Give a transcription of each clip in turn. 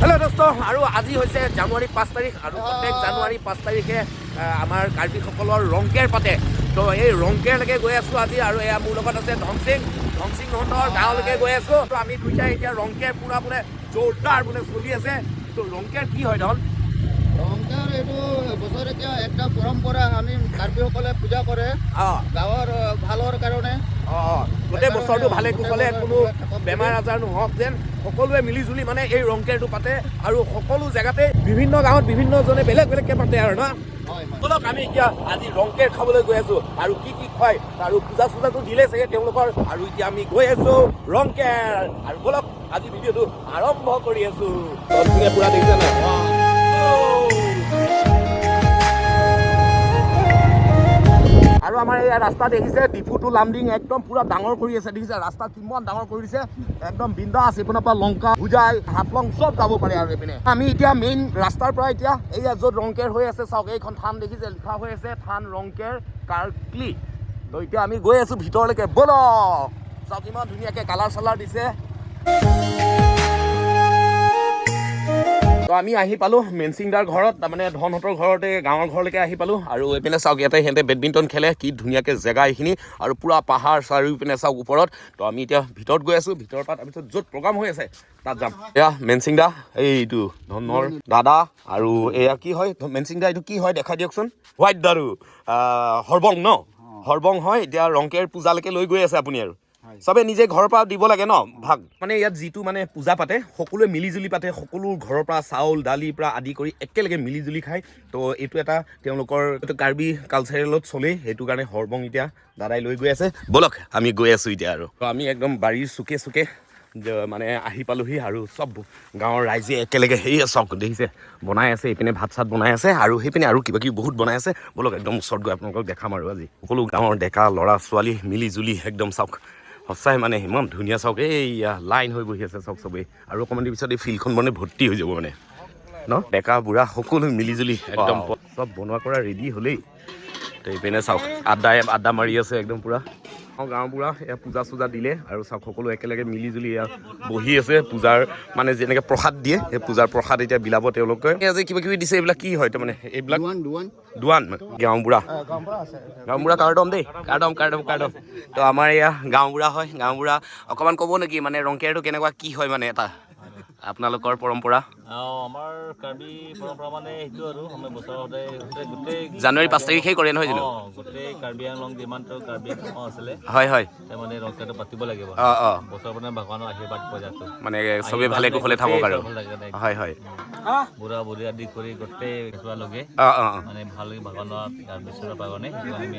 Hello' দোস্ত। আৰু আজি হৈছে জানুৱাৰী পাঁচ তাৰিখ আৰু প্ৰত্যেক জানুৱাৰী পাঁচ তাৰিখে আমাৰ কাৰ্বিসকলৰ ৰংকেৰ পাতে। তো এই ৰংকেৰলৈকে গৈ আছোঁ আজি আৰু এয়া মোৰ লগত আছে ধন সিং। ধন সিংহঁতৰ গাঁৱলৈকে গৈ আছোঁ। তো আমি দুইটাই এতিয়া ৰংকেৰ পূৰা বোলে জোৰদাৰ বোলে চলি আছে। তো ৰংকেৰ কি হয় ধন? ৰংঘৰ এইটো বছৰেকীয়া একটা পৰম্পৰা। আমি কাৰ্বিসকলে পূজা কৰে। গাঁৱৰ ভালৰ গোটেই বছৰটো ভালে কুশলে কোনো বেমাৰ আজাৰ নহওক যেন সকলোৱে মিলি জুলি মানে এই ৰংকেৰটো পাতে আৰু সকলো জেগাতে বিভিন্ন গাঁৱত বিভিন্নজনে বেলেগ বেলেগকৈ পাতে আৰু ন? বলক আমি এতিয়া আজি ৰংকেৰ খাবলৈ গৈ আছো আৰু কি কি খুৱাই আৰু পূজা চূজাটো দিলে চাগে তেওঁলোকৰ আৰু এতিয়া আমি গৈ আছো ৰংকেৰ। আৰু বলক আজি ভিডিঅ'টো আৰম্ভ কৰি আছো। পুৰা দেখিছে নাই? এই ৰাস্তা দেখিছে, ডিফুটো লামডিং একদম পুৰা ডাঙৰ কৰি আছে, দেখিছে ৰাস্তা কিমান ডাঙৰ কৰি দিছে, একদম বিন্দাছ এইপিনৰ পৰা লংকা, ভুজাই, হাফলং চব যাব পাৰে আৰু এইপিনে। আমি এতিয়া মেইন ৰাস্তাৰ পৰা এতিয়া, এইয়া য'ত ৰংকেৰ হৈ আছে, চাওক, এইখন থান দেখিছে, লিখা হৈ আছে, থান ৰংকেৰ কাৰ্কলি। তো এতিয়া আমি গৈ আছো ভিতৰলৈকে। বলক! চাওক, ইমান ধুনীয়াকৈ কালাৰ চালাৰ দিছে। তো আমি আহি পালোঁ মেনচিংদাৰ ঘৰত, তাৰমানে ধনহঁতৰ ঘৰতে, গাঁৱৰ ঘৰলৈকে আহি পালোঁ। আৰু এইপিনে চাওক, ইয়াতে সিহঁতে বেডমিণ্টন খেলে, কি ধুনীয়াকৈ জেগা এইখিনি, আৰু পূৰা পাহাৰ চাৰিওপিনে চাওক ওপৰত। তো আমি এতিয়া ভিতৰত গৈ আছোঁ, ভিতৰৰ পৰা তাৰপিছত য'ত প্ৰগ্ৰাম হৈ আছে, তাত যাম। এয়া মেনচিংদা এইটো ধনৰ দাদা, আৰু এয়া কি হয় মেনচিংদা এইটো কি হয় দেখাই দিয়কচোন। হোৱাইট দাৰু সৰ্বং ন? সৰ্বং হয়, এতিয়া ৰংকেৰ পূজালৈকে লৈ গৈ আছে আপুনি আৰু। চবে নিজে ঘৰৰ পৰা দিব লাগে ন ভাগ। মানে ইয়াত যিটো মানে পূজা পাতে সকলোৱে মিলি জুলি পাতে সকলো ঘৰৰ পৰা চাউল দালিৰ পৰা আদি কৰি একেলগে মিলি জুলি খায়। তো এইটো এটা তেওঁলোকৰ এইটো কাৰ্বি কালচাৰেলত চলেই সেইটো কাৰণে সৰ্বং এতিয়া দাদাই লৈ গৈ আছে। ব'লক আমি গৈ আছোঁ এতিয়া আৰু। তো আমি একদম বাৰীৰ চুকে চুকে মানে আহি পালোহি আৰু চব গাঁৱৰ ৰাইজে একেলগে সেই চক দেখিছে বনাই আছে এইপিনে ভাত চাত বনাই আছে আৰু সেইপিনে আৰু কিবা কিবি বহুত বনাই আছে। ব'লক একদম ওচৰত গৈ আপোনালোকক দেখাম আৰু আজি। সকলো গাঁৱৰ ডেকা ল'ৰা ছোৱালী মিলি জুলি একদম চাওক সঁচাই মানে ইমান ধুনীয়া চাওক। এইয়া লাইন হৈ বহি আছে চাওক চবেই। আৰু অকণমান দেৰি পিছত এই ফিল্ডখন মানে ভৰ্তি হৈ যাব মানে। ন? ডেকা বুঢ়া সকলো মিলিজুলি একদম চব বনোৱা কৰা ৰেডি হ'লেই। তো এইপিনে চাওক আড্ডাই আড্ডা মাৰি আছে একদম পূৰা। অঁ গাঁও বুঢ়া এয়া পূজা চূজা দিলে আৰু চাওক সকলো একেলগে মিলি জুলি এয়া বহি আছে পূজাৰ মানে যেনেকৈ প্ৰসাদ দিয়ে সেই পূজাৰ প্ৰসাদ এতিয়া বিলাব তেওঁলোকে। যে কিবা কিবি দিছে এইবিলাক কি হয় তাৰমানে? এইবিলাক দোৱান দুৱান। গাঁওবুঢ়া গাঁও বুঢ়া। গাঁৱৰ পৰা আছে। গাঁও বুঢ়া কাৰ্ডম দেই। কাৰ্ডম কাৰ্ডম কাৰ্ডম তো আমাৰ এয়া গাঁও বুঢ়া হয় গাঁও বুঢ়া। অকণমান ক'ব নেকি মানে ৰংকেৰটো কেনেকুৱা কি হয় মানে এটা? আপোনালোকৰ পৰম্পৰা? অঁ আমাৰ কাৰ্বি পৰম্পৰা মানে সেইটো আৰু আমি বছৰতে গোটেই গোটেই জানুৱাৰী পাঁচ তাৰিখেই কৰে নহয় জানো? অঁ গোটেই কাৰ্বি আংলং যিমানটো কাৰ্বি আছিলে হয় হয়। মানে ৰংকেটো পাতিব লাগিব। অঁ অঁ। বছৰ মানে ভগৱানৰ আশীৰ্বাদ পোৱা মানে চবেই ভালে কুশলে থাকক আৰু। ভালো লাগে। হয় হয়। বুঢ়া বুঢ়ী আদি কৰি গোটেই কেঁচুৱালৈকে অঁ অঁ মানে ভালো ভগৱানৰ বিশ্বৰৰ কাৰণে আমি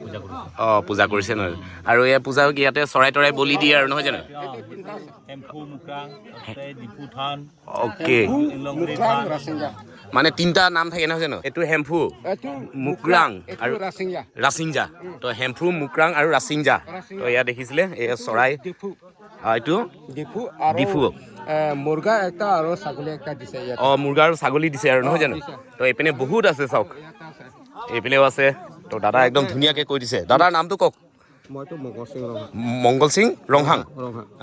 পূজা কৰিছোঁ। অঁ পূজা কৰিছে নহয়। আৰু এই পূজা ইয়াতে চৰাই তৰাই বলি দিয়ে আৰু নহয় জানো? অ'কে মানে তিনিটা নাম থাকে নহয় জানো? এইটো হেম্ফু মুকৰাং আৰু ৰাছিংজা তো হেম্ফু মুকৰাং আৰু ৰাছিংজা তো এয়া দেখিছিলে এই চৰাই। ডিফু। এইটো? ডিফু ডিফু। মুৰ্গা একটা আৰু ছাগলী একটা দিছে ইয়াত। অঁ মুৰ্গা আৰু ছাগলী দিছে আৰু নহয় জানো? তো এইপিনে বহুত আছে চাওক। এইপিনেও আছে। তো দাদা একদম ধুনীয়াকৈ কৈ দিছে। দাদাৰ নামটো কওক। মইতো মগৰ সিং ৰঙা মংগল সিং ৰংহাং?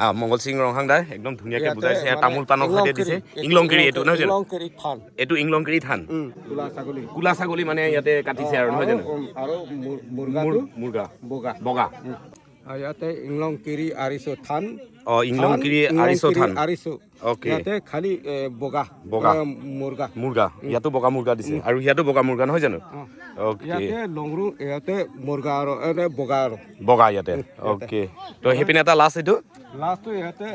আহ, সিং ৰংহাং দাই একদম ধুনীয়াকৈ বুজাইছে। এয়া তামোল পাণৰ সৈতে দিছে। ইংলংকিৰি এইটো নহয় জানো? এইটো ইংলংকিৰি থান। কোলা ছাগলী। কোলা ছাগলী মানে ইয়াতে কাটিছে আৰু নহয় জানো? আৰু মুৰ্গা। বগা। বগা। ইয়াতে ইংলংকিৰি আৰিছো থান। অ ইংলংকিৰি আৰিছো থান। আৰিছো। অ'কে। ইয়াতে খালি বগা বগা। মুৰ্গা। মুৰ্গা। ইয়াতো বগা মুৰ্গা দিছে। আৰু ইয়াতো বগা মুৰ্গা নহয় জানো? অ'কে। ইয়াতে লংৰু ইয়াতে মুৰ্গা আৰু বগা আৰু। বগা ইয়াতে। অ'কে। তো সেইপিনে এটা লাষ্ট এইটো। লাষ্টটো ইয়াতে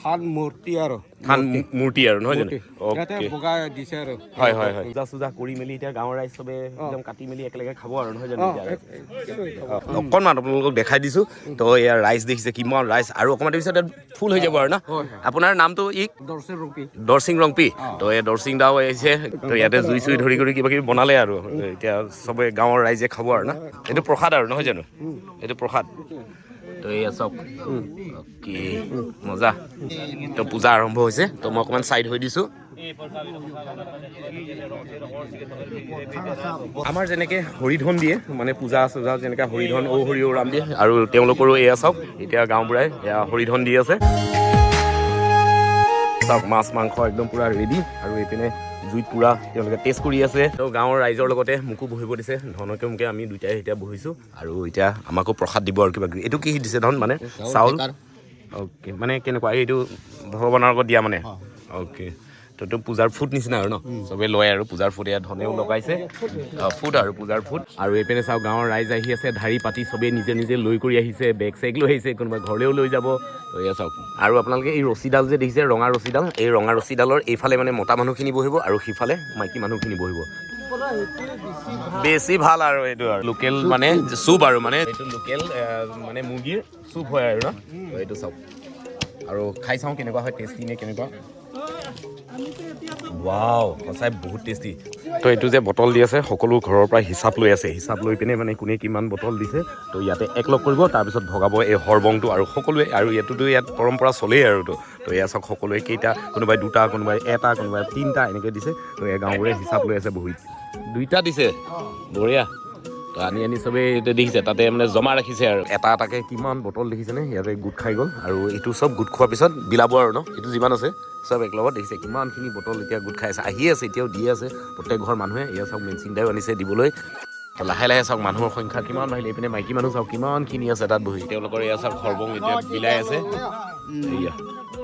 থান মূৰ্তি আৰু। থান মূৰ্তি আৰু নহয় জানো? ইয়াতে বগা দিছে আৰু। হয় হয় হয়। পূজা চূজা কৰি মেলি এতিয়া গাঁৱৰ ৰাইজ চবে একদম কাটি মেলি একেলগে খাব আৰু নহয় জানো অকণমান আপোনালোকক দেখাই দিছোঁ। তো এয়া ৰাইচ দেখিছে কিমান ৰাইচ আৰু অকণমান পিছত ফুল হৈ যাব আৰু ন? আপোনাৰ নামটো ই দৰচিং ৰংপি। তো এই দৰচিং দাও আহিছে। তো ইয়াতে জুই চুই ধৰি কৰি কিবা কিবি বনালে আৰু। এতিয়া চবে গাঁৱৰ ৰাইজে খাব আৰু না? এইটো প্ৰসাদ আৰু নহয় জানো? এইটো প্ৰসাদ। তো এয়া চাওক অ'কে মজা। তো পূজা আৰম্ভ হৈছে তো মই অকণমান ছাইড হৈ দিছোঁ। আমাৰ যেনেকৈ হৰিধন দিয়ে মানে পূজা চূজা যেনেকৈ হৰিধন ঔ হৰি ঔ ৰাম দিয়ে আৰু তেওঁলোকৰো এয়া চাওক এতিয়া গাঁওবুঢ়াই এয়া হৰিধন দি আছে। চাওক মাছ মাংস একদম পূৰা ৰেডি আৰু এইপিনে জুইত পূৰা তেওঁলোকে টেষ্ট কৰি আছে। তো গাঁৱৰ ৰাইজৰ লগতে মোকো বহিব দিছে। ধনকে মোকে আমি দুইটাই এতিয়া বহিছোঁ। আৰু এতিয়া আমাকো প্ৰসাদ দিব আৰু কিবা কিবি এইটো কি দিছে ধন মানে? চাউল? অ'কে মানে কেনেকুৱা? এইটো ভগৱানৰ আগত দিয়া মানে? অ'কে তো এইটো পূজাৰ ফুট নিচিনা আৰু ন? চবে লয় আৰু পূজাৰ ফুট এয়া ধনেও লগাইছে। ফুট আৰু পূজাৰ ফুট। আৰু এইপিনে চাওক গাঁৱৰ ৰাইজ আহি আছে ধাৰি পাতি চবেই নিজে নিজে লৈ কৰি আহিছে বেগ চেগ লৈ আহিছে কোনোবা ঘৰলৈও লৈ যাব। তো এয়া চাওক। আৰু আপোনালোকে এই ৰছীডাল যে দেখিছে ৰঙা ৰছীডাল এই ৰঙা ৰছীডালৰ এইফালে মানে মতা মানুহখিনি বহিব আৰু সিফালে মাইকী মানুহখিনি বহিব। বেছি ভাল আৰু এইটো আৰু। লোকেল মানে চুপ আৰু মানে এইটো লোকেল মানে মুৰ্গীৰ চুপ হয় আৰু ন? এইটো চাওক। আৰু খাই চাওঁ কেনেকুৱা হয় টেষ্টি নে কেনেকুৱা? ৱাও সঁচাই বহুত টেষ্টি তো এইটো যে বটল দি আছে, সকলো ঘৰৰ পৰা হিচাপ লৈ আছে। হিচাপ লৈ পিনে মানে কোনে কিমান বটল দিছে, তো ইয়াতে একলগ কৰিব, তাৰপিছত ভগাব এই হৰবংটো আৰু সকলোৱে, আৰু ইয়াতোতো ইয়াত পৰম্পৰা চলেই আৰু তো এয়া চাওক সকলোৱে কেইটা, কোনোবাই দুটা, কোনোবাই এটা, কোনোবাই তিনিটা এনেকৈ দিছে। তো এই গাঁওবোৰে হিচাপ লৈ আছে বহি দুইটা দিছে? বঢ়িয়া। আনি আনি চবেই দেখিছে, তাতে মানে জমা ৰাখিছে আৰু। এটা এটাকে কিমান বটল দেখিছেনে ইয়াতে গোট খাই গ'ল। আৰু এইটো চব গোট খোৱাৰ পিছত বিলাব আৰু ন? এইটো যিমান আছে, চব একেলগত দেখিছে। কিমানখিনি বটল এতিয়া গোট খাই আছে। আহি আছে, এতিয়াও দি আছে। প্ৰত্যেক ঘৰ মানুহে এয়া চাওক মেচিন দাইও আনিছে দিবলৈ। লাহে লাহে চাওক মানুহৰ সংখ্যা কিমান বাঢ়িলে। এইপিনে মাইকী মানুহ চাওক, কিমানখিনি আছে তাত বহি। তেওঁলোকৰ এয়া চাওক সৰ্বং এতিয়া বিলাই আছে। এয়া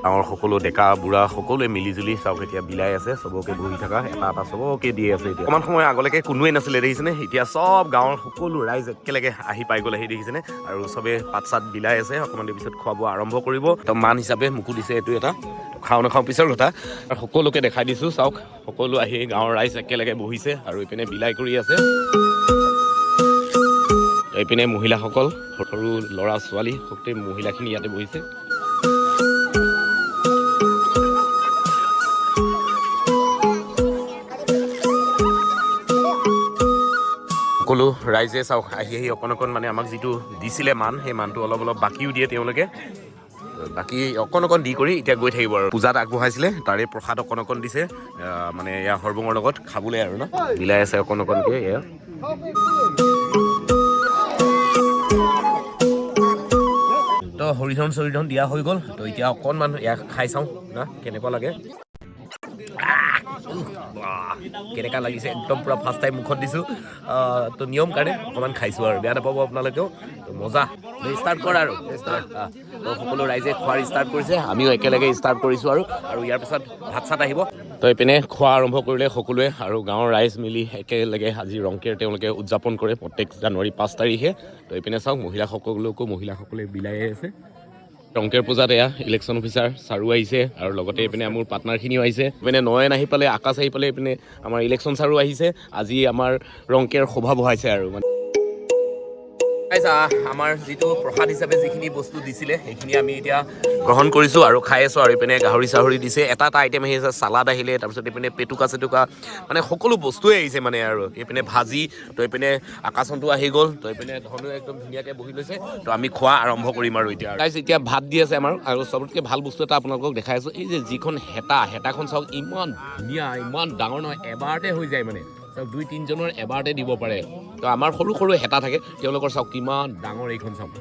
ডাঙৰ সকলো ডেকা বুঢ়া সকলোৱে মিলি জুলি চাওক এতিয়া বিলাই আছে চবকে বহি থকা এটা এটা চবকে দি আছে এতিয়া। অকণমান সময় আগলৈকে কোনোৱে নাছিলে দেখিছেনে? এতিয়া চব গাঁৱৰ সকলো ৰাইজ একেলগে আহি পাই গ'লেহি দেখিছেনে? আৰু চবে পাত চাত বিলাই আছে অকণমান দেৰি পিছত খোৱা বোৱা আৰম্ভ কৰিব। তো মান হিচাপে মোকো দিছে এইটো এটা। খাওঁ নাখাওঁ পিছৰ কথা। আৰু সকলোকে দেখাই দিছোঁ চাওক। সকলো আহি গাঁৱৰ ৰাইজ একেলগে বহিছে আৰু এইপিনে বিলাই কৰি আছে। এইপিনে মহিলাসকল সৰু ল'ৰা ছোৱালী গোটেই মহিলাখিনি ইয়াতে বহিছে। সকলো ৰাইজে চাওক আহি আহি অকণ অকণ মানে আমাক যিটো দিছিলে মান সেই মানটো অলপ অলপ বাকীও দিয়ে তেওঁলোকে। বাকী অকণ অকণ দি কৰি এতিয়া গৈ থাকিব আৰু। পূজাত আগবঢ়াইছিলে তাৰে প্ৰসাদ অকণ অকণ দিছে মানে এয়া সৰ্বঙৰ লগত খাবলৈ আৰু ন? মিলাই আছে অকণ অকণকৈ এয়া। তো হৰিধন চৰিধন দিয়া হৈ গ'ল তো এতিয়া অকণমান ইয়াক খাই চাওঁ না কেনেকুৱা লাগে। কেনেকুৱা লাগিছে একদম পূৰা ফাৰ্ষ্ট টাইম মুখত দিছোঁ। তো নিয়ম কাৰণে অকণমান খাইছোঁ আৰু বেয়া নাপাব আপোনালোকেও। মজা ষ্টাৰ্ট কৰা আৰু তো সকলো ৰাইজে খোৱাৰ ষ্টাৰ্ট কৰিছে আমিও একেলগে ষ্টাৰ্ট কৰিছোঁ আৰু আৰু ইয়াৰ পিছত ভাত চাত আহিব। তো এইপিনে খোৱা আৰম্ভ কৰিলে সকলোৱে আৰু গাঁৱৰ ৰাইজ মিলি একেলগে আজি ৰংকেৰ তেওঁলোকে উদযাপন কৰে প্ৰত্যেক জানুৱাৰী পাঁচ তাৰিখে। তো এইপিনে চাওক মহিলাসকলকো মহিলাসকলে বিলাই আছে। ৰংকেৰ পূজাত এয়া ইলেকশ্যন অফিচাৰ ছাৰো আহিছে আৰু লগতে এইপিনে মোৰ পাৰ্টনাৰখিনিও আহিছে। এইপিনে নয়ন আহি পালে আকাশ আহি পালে এইপিনে আমাৰ ইলেকশ্যন ছাৰো আহিছে। আজি আমাৰ ৰংকেৰ শোভা বঢ়াইছে আৰু মানে। আমাৰ যিটো প্ৰসাদ হিচাপে যিখিনি বস্তু দিছিলে, সেইখিনি আমি এতিয়া গ্ৰহণ কৰিছোঁ আৰু খাই আছোঁ আৰু এইপিনে গাহৰি চাহৰি দিছে। এটা এটা আইটেম আহি আছে চালাড আহিলে, তাৰপিছত এইপিনে পেটুকা চেটুকা মানে সকলো বস্তুৱে আহিছে মানে আৰু। এইপিনে ভাজি, তো এইপিনে আকাশনটো আহি গ'ল, তো এইপিনে ধনুৱে একদম ধুনীয়াকৈ বহি লৈছে, তো আমি খোৱা আৰম্ভ কৰিম আৰু এতিয়া গাইজ এতিয়া ভাত দি আছে আমাৰ, আৰু চবতকৈ ভালো বস্তু এটা আপোনালোকক দেখাই আছোঁ, এই যে যিখন হেতা, হেতাখন চাওক, ইমান ধুনীয়া, ইমান ডাঙৰ নহয়, এবাৰতে হৈ যায় মানে। দুই তিনিজনৰ এবাৰতে দিব পাৰে। তো আমাৰ সৰু সৰু হেতা থাকে তেওঁলোকৰ চাওক কিমান ডাঙৰ এইখন চাওক।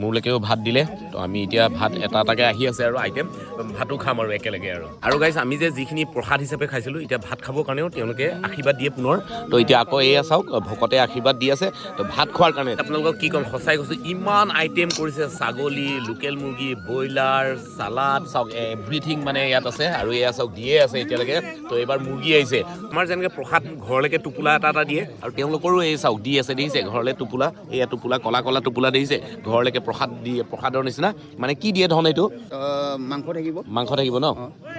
মোৰলৈকেও ভাত দিলে। তো আমি এতিয়া ভাত এটা এটাকৈ আহি আছে আৰু আইটেম ভাতো খাম আৰু একেলগে আৰু। আৰু গাইছ আমি যে যিখিনি প্ৰসাদ হিচাপে খাইছিলোঁ এতিয়া ভাত খাবৰ কাৰণেও তেওঁলোকে আশীৰ্বাদ দিয়ে পুনৰ। তো এতিয়া আকৌ এয়া চাওক ভকতে আশীৰ্বাদ দি আছে। তো ভাত খোৱাৰ কাৰণে আপোনালোকক কি ক'ম সঁচাই কৈছোঁ ইমান আইটেম কৰিছে। ছাগলী লোকেল মুৰ্গী ব্ৰইলাৰ চালাড চাওক এভৰিথিং মানে ইয়াত আছে। আৰু এয়া চাওক দিয়ে আছে এতিয়ালৈকে। তো এইবাৰ মুৰ্গী আহিছে। আমাৰ যেনেকৈ প্ৰসাদ ঘৰলৈকে টোপোলা এটা এটা দিয়ে। আৰু তেওঁলোকৰো এই চাওক দি আছে দেখিছে ঘৰলৈ টোপোলা এয়া টোপোলা কলা কলা টোপোলা দেখিছে। ঘৰলৈকে প্ৰসাদ দিয়ে প্ৰসাদৰ নিচিনা। মানে কি দিয়ে ধন এইটো? মাংস থাকিব। মাংস থাকিব ন?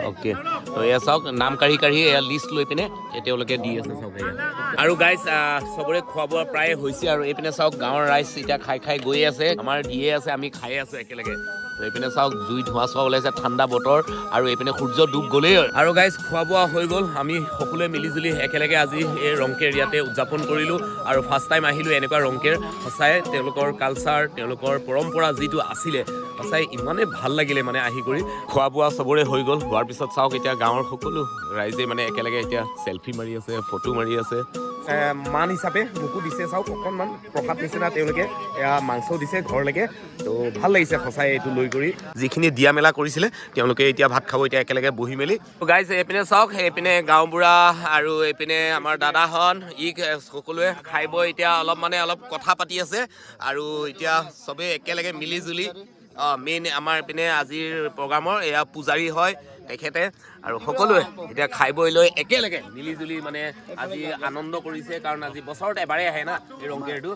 অ'কে। তো এয়া চাওক নাম কাঢ়ি কাঢ়ি এয়া লিষ্ট লৈ পিনে তেওঁলোকে দি আছে। এয়া আৰু গাইজ চবৰে খোৱা বোৱা প্ৰায় হৈছে আৰু এইপিনে চাওক গাঁৱৰ ৰাইজ এতিয়া খাই খাই গৈ আছে। আমাৰ দিয়ে আছে আমি খাই আছো একেলগে। এইপিনে চাওক জুই ধোঁৱা চোৱা ওলাইছে ঠাণ্ডা বতৰ আৰু এইপিনে সূৰ্য ডুব গ'লেই আৰু গাইজ খোৱা বোৱা হৈ গ'ল। আমি সকলোৱে মিলিজুলি একেলগে আজি এই ৰংকেৰ ইয়াতে উদযাপন কৰিলোঁ আৰু ফাৰ্ষ্ট টাইম আহিলোঁ এনেকুৱা ৰংকেৰ। সঁচাই তেওঁলোকৰ কালচাৰ তেওঁলোকৰ পৰম্পৰা যিটো আছিলে সঁচাই ইমানেই ভাল লাগিলে মানে আহি কৰি। খোৱা বোৱা চবৰে হৈ গ'ল। হোৱাৰ পিছত চাওক এতিয়া গাঁৱৰ সকলো ৰাইজে মানে একেলগে এতিয়া চেলফি মাৰি আছে ফটো মাৰি আছে। মান হিচাপে মোকো দিছে চাওক অকণমান প্ৰসাদ নিচিনা তেওঁলোকে এয়া মাংস দিছে ঘৰলৈকে। তো ভাল লাগিছে সঁচাই এইটো লৈ কৰি কৰি যিখিনি দিয়া মেলা কৰিছিলে তেওঁলোকে এতিয়া ভাত খাব এতিয়া একেলগে বহি মেলি। গাইজ এইপিনে চাওক এইপিনে গাঁওবুঢ়া আৰু এইপিনে আমাৰ দাদাহঁত ই সকলোৱে খাই বৈ এতিয়া অলপ মানে অলপ কথা পাতি আছে আৰু এতিয়া চবেই একেলগে মিলি জুলি অঁ মেইন আমাৰ এইপিনে আজিৰ প্ৰগ্ৰামৰ এয়া পূজাৰী হয় তেখেতে আৰু সকলোৱে এতিয়া খাই বৈ লৈ একেলগে মিলি জুলি মানে আজি আনন্দ কৰিছে কাৰণ আজি বছৰত এবাৰেই আহে না এই ৰংকেৰটো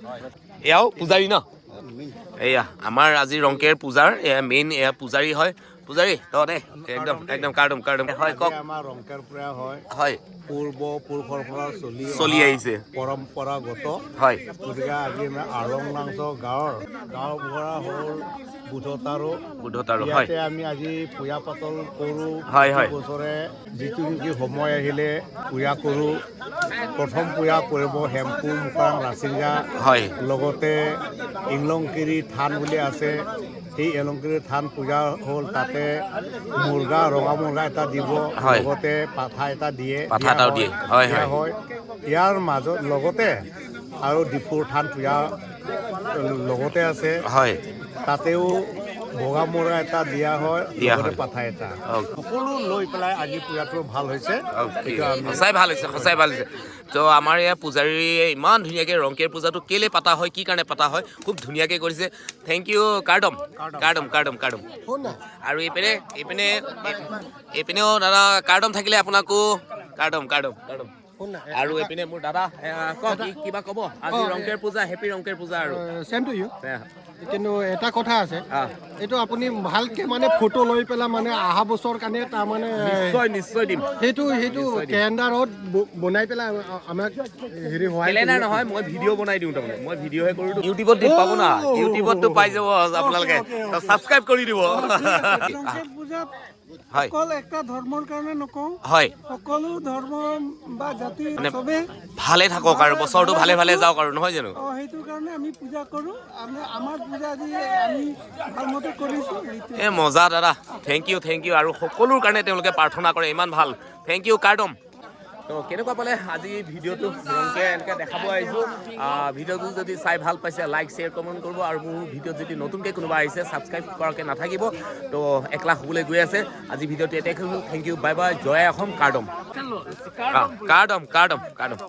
এয়াও পূজাৰী ন? এয়া আমাৰ আজি ৰংকেৰ পূজাৰ এয়া মেইন এয়া পূজাৰী হয়। পূজাৰী তই দে একদম একদম কাৰ্ডম কাৰ্ডম। হয় কওক। আমাৰ ৰংকেৰ পৰা হয়। হয়। পূৰ্ব পুৰুষৰ পৰা চলি চলি আহিছে। পৰম্পৰাগত। হয়। গতিকে আজি আমি আৰং নাংচ গাঁৱৰ গাঁও বুঢ়া হ'ল বুধতাৰো বুদ্ধতাৰো হয়। আমি আজি পূজা পাতল কৰোঁ। হয়, হয়। বছৰে যিটো নেকি সময় আহিলে পূজা কৰোঁ। প্ৰথম পূজা কৰিব হেমকু মুকাং ৰাচিংগা। হয়। লগতে ইংলংকিৰি থান বুলি আছে। সেই এলংকিৰি থান পূজা হ'ল তাতে মুৰ্গা ৰঙা মুৰ্গা এটা দিব লগতে পাঠা এটা দিয়ে। হয়, ইয়াৰ মাজত লগতে আৰু ডিফুৰ থান পূজা লগতে আছে। হয়। তাতেও বগা মুৰ্গা এটা দিয়া হয় দিয়া লগতে হয়। পাঠা এটা। সকলো লৈ পেলাই আজি পূজাটো ভালো হৈছে। সঁচাই ভালো হৈছে সঁচাই ভালো হৈছে। তো আমাৰ এয়া পূজাৰীয়ে ইমান ধুনীয়াকৈ ৰংকেৰ পূজাটো কেলে পাতা হয় কি কাৰণে পাতা হয় খুব ধুনীয়াকৈ কৰিছে। থেংক ইউ কাৰ্ডম কাৰ্ডম কাৰ্ডম কাৰ্ডম আৰু এইপিনে এইপিনে এইপিনেও দাদা কাৰ্ডম থাকিলে আপোনাকো কাৰ্ডম কাৰ্ডম কাৰ্ডম আৰু এইপিনে মোৰ দাদা কওক কিবা ক'ব? আজি ৰংকেৰ পূজা হেপী ৰংকেৰ পূজা আৰু। চেম টু ইউ কিন্তু এটা কথা আছে। এইটো আপুনি ভালকে মানে ফটো লৈ পেলাই মানে অহা বছৰ কাৰণে তাৰমানে নিশ্চয় নিশ্চয় দিম। সেইটো সেইটো কেলেণ্ডাৰত বনাই পেলাই আমাক হেৰি হোৱা কেলেণ্ডাৰ নহয় মই ভিডিঅ' বনাই দিওঁ তাৰমানে। মই ভিডিঅ'হে কৰি ইউটিউবত দিম পাব না। ইউটিউবতো পাই যাব আপোনালোকে। ছাবস্ক্ৰাইব কৰি দিব। হয়। অকল একটা ধৰ্মৰ কাৰণে নকওঁ হয়। সকলো ধৰ্ম বা জাতি মানে চবে ভালে থাকক আৰু বছৰটো ভালে ভালে যাওক আৰু নহয় জানো? অ, সেইটো কাৰণে আমি পূজা কৰোঁ। আমি আমাৰ পূজা আজি আমি ভালমতে কৰিছোঁ সেইটো এ মজা দাদা। থেংক ইউ থেংক ইউ আৰু সকলোৰ কাৰণে তেওঁলোকে প্ৰাৰ্থনা কৰে ইমান ভালো। থেংক ইউ কাৰ্ডম তো কেনেকুৱা পালে আজি ভিডিঅ'টো ৰংকে এনেকৈ দেখাব আহিছোঁ। আহ, ভিডিঅ'টো যদি চাই ভালো পাইছে লাইক শ্বেয়াৰ কমেণ্ট কৰিব আৰু মোৰ ভিডিঅ'ত যদি নতুনকৈ কোনোবা আহিছে ছাবস্ক্ৰাইব কৰাকৈ নাথাকিব তো এক লাখ হ'বলৈ গৈ আছে। আজি ভিডিঅ'টো কৰিলোঁ। থেংক ইউ বাই বাই জয় অসম কাৰ্ডম কাৰ্ডম কাৰ্ডম কাৰ্ডম